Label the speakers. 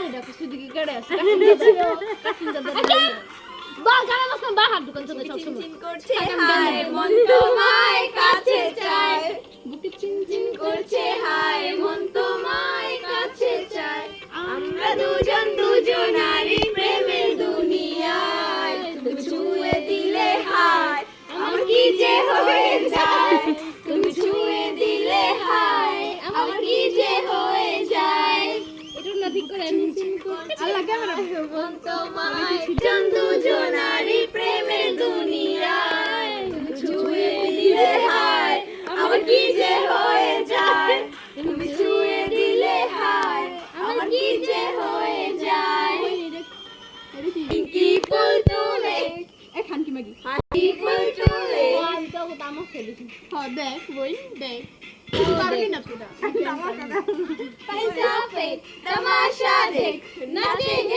Speaker 1: আরে দেখো সুদিকে কেড়ে আছে বা গানা মাস বা হাত দোকান চলে সব সময়
Speaker 2: চিনচিন করছে হায় মন তোমায় কাছে চায়।
Speaker 1: বুকে চিন চিন
Speaker 2: করছে হায় মন তোমায় কাছে চায়। আমরা দুজন দুজনারই প্রেমের
Speaker 1: আল্লাহ ক্যামেরা
Speaker 2: তোমায় প্রেমের দুনিয়ায়। ছুঁয়ে দিলে হায় আমার কি যে হয়ে যায়? তুমি ছুঁয়ে দিলে যে হয়ে যায়? কি ফুল তুলে।
Speaker 1: এখান কি মাগি?
Speaker 2: কি ফুল
Speaker 3: হ্যাঁ, দেখ বই দেখ। পারবি
Speaker 2: তামাশা দেখ। Brasil.